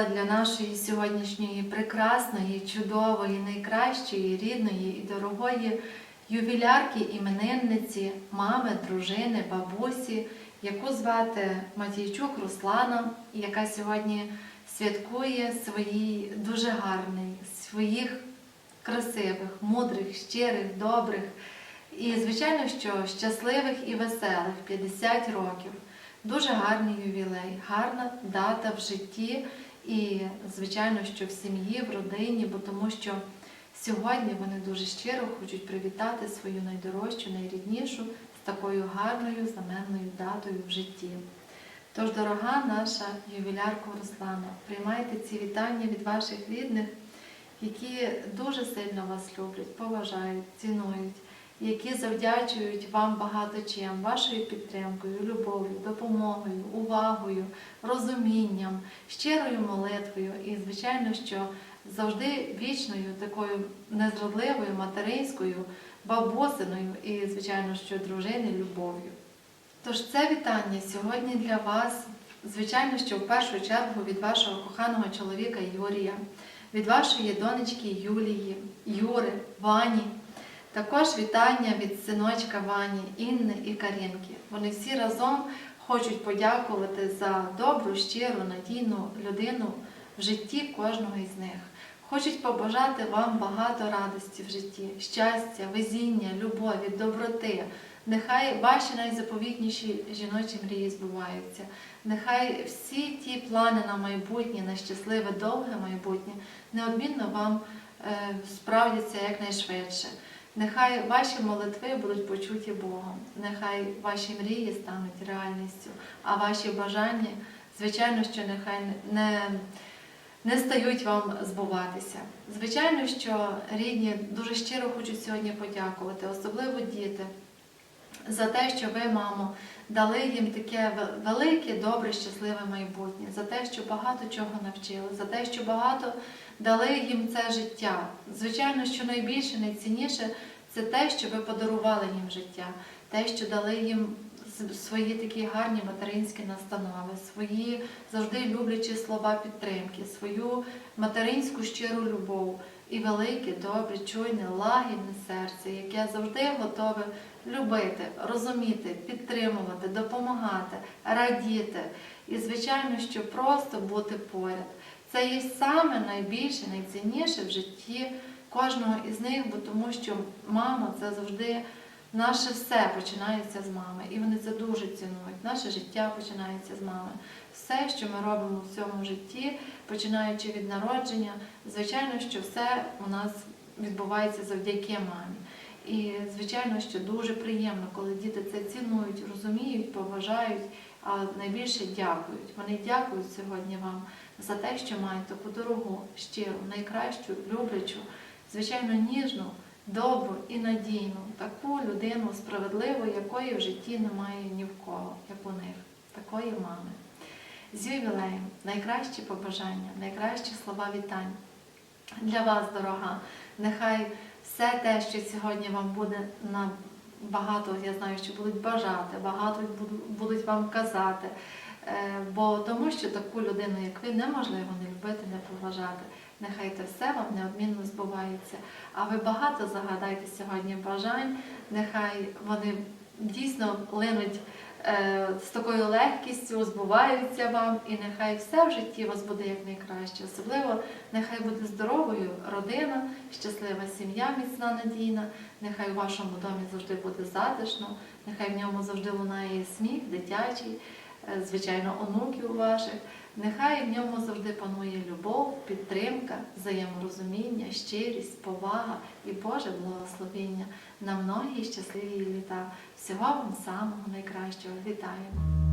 звучала для нашої сьогоднішньої прекрасної, чудової, найкращої, рідної і дорогої ювілярки іменинниці, мами, дружини, бабусі, яку звати Матійчук Руслана, яка сьогодні святкує свої дуже гарний, своїх красивих, мудрих, щирих, добрих і, звичайно, що щасливих і веселих 50 років. Дуже гарний ювілей, гарна дата в житті і, звичайно, що в сім'ї, в родині, бо тому що сьогодні вони дуже щиро хочуть привітати свою найдорожчу, найріднішу з такою гарною знаменною датою в житті. Тож, дорога наша ювілярка Руслана, приймайте ці вітання від ваших рідних, які дуже сильно вас люблять, поважають, цінують, які завдячують вам багато чим, вашою підтримкою, любов'ю, допомогою, увагою, розумінням, щирою молитвою і, звичайно, що завжди вічною такою незрадливою, материнською, бабусиною і, звичайно, що дружини любов'ю. Тож це вітання сьогодні для вас, звичайно, що в першу чергу від вашого коханого чоловіка Юрія, від вашої донечки Юлії, Юри, Вані. Також вітання від синочка Вані, Інни і Карінки. Вони всі разом хочуть подякувати за добру, щиру, надійну людину в житті кожного із них. Хочуть побажати вам багато радості в житті, щастя, везіння, любові, доброти. Нехай ваші найзаповітніші жіночі мрії збуваються. Нехай всі ті плани на майбутнє, на щасливе, довге майбутнє неодмінно вам е, справдяться якнайшвидше. Нехай ваші молитви будуть почуті Богом, нехай ваші мрії стануть реальністю, а ваші бажання, звичайно, що нехай не, не стають вам збуватися. Звичайно, що рідні дуже щиро хочуть сьогодні подякувати, особливо діти, за те, що ви, мамо, дали їм таке велике, добре, щасливе майбутнє, за те, що багато чого навчили, за те, що багато дали їм це життя. Звичайно, що найбільше, найцінніше це те, що ви подарували їм життя, те, що дали їм свої такі гарні материнські настанови, свої завжди люблячі слова підтримки, свою материнську щиру любов і велике, добре, чуйне, лагідне серце, яке завжди готове любити, розуміти, підтримувати, допомагати, радіти. І, звичайно, що просто бути поряд. Це є саме найбільше, найцінніше в житті кожного із них, бо тому що мама це завжди наше все починається з мами. І вони це дуже цінують. Наше життя починається з мами. Все, що ми робимо в цьому житті, починаючи від народження, звичайно, що все у нас відбувається завдяки мамі. І звичайно, що дуже приємно, коли діти це цінують, розуміють, поважають, а найбільше дякують. Вони дякують сьогодні вам за те, що мають таку дорогу, щиру, найкращу, люблячу, звичайно, ніжну, добру і надійну, таку людину справедливу, якої в житті немає ні в кого, як у них, такої мами. З ювілеєм найкращі побажання, найкращі слова вітань для вас, дорога. Нехай все те, що сьогодні вам буде на багато, я знаю, що будуть бажати, багато будуть вам казати. Е, Бо тому, що таку людину, як ви, неможливо не любити, не поважати. Нехай це все вам неодмінно збувається. А ви багато загадайте сьогодні бажань, нехай вони дійсно линуть з такою легкістю, збуваються вам, і нехай все в житті вас буде якнайкраще. Особливо нехай буде здоровою родина, щаслива сім'я, міцна, надійна, нехай у вашому домі завжди буде затишно, нехай в ньому завжди лунає сміх, дитячий, е, звичайно, онуків ваших. Нехай в ньому завжди панує любов, підтримка, взаєморозуміння, щирість, повага і Боже благословіння на многі щасливі літа. Всього вам самого найкращого. Вітаємо!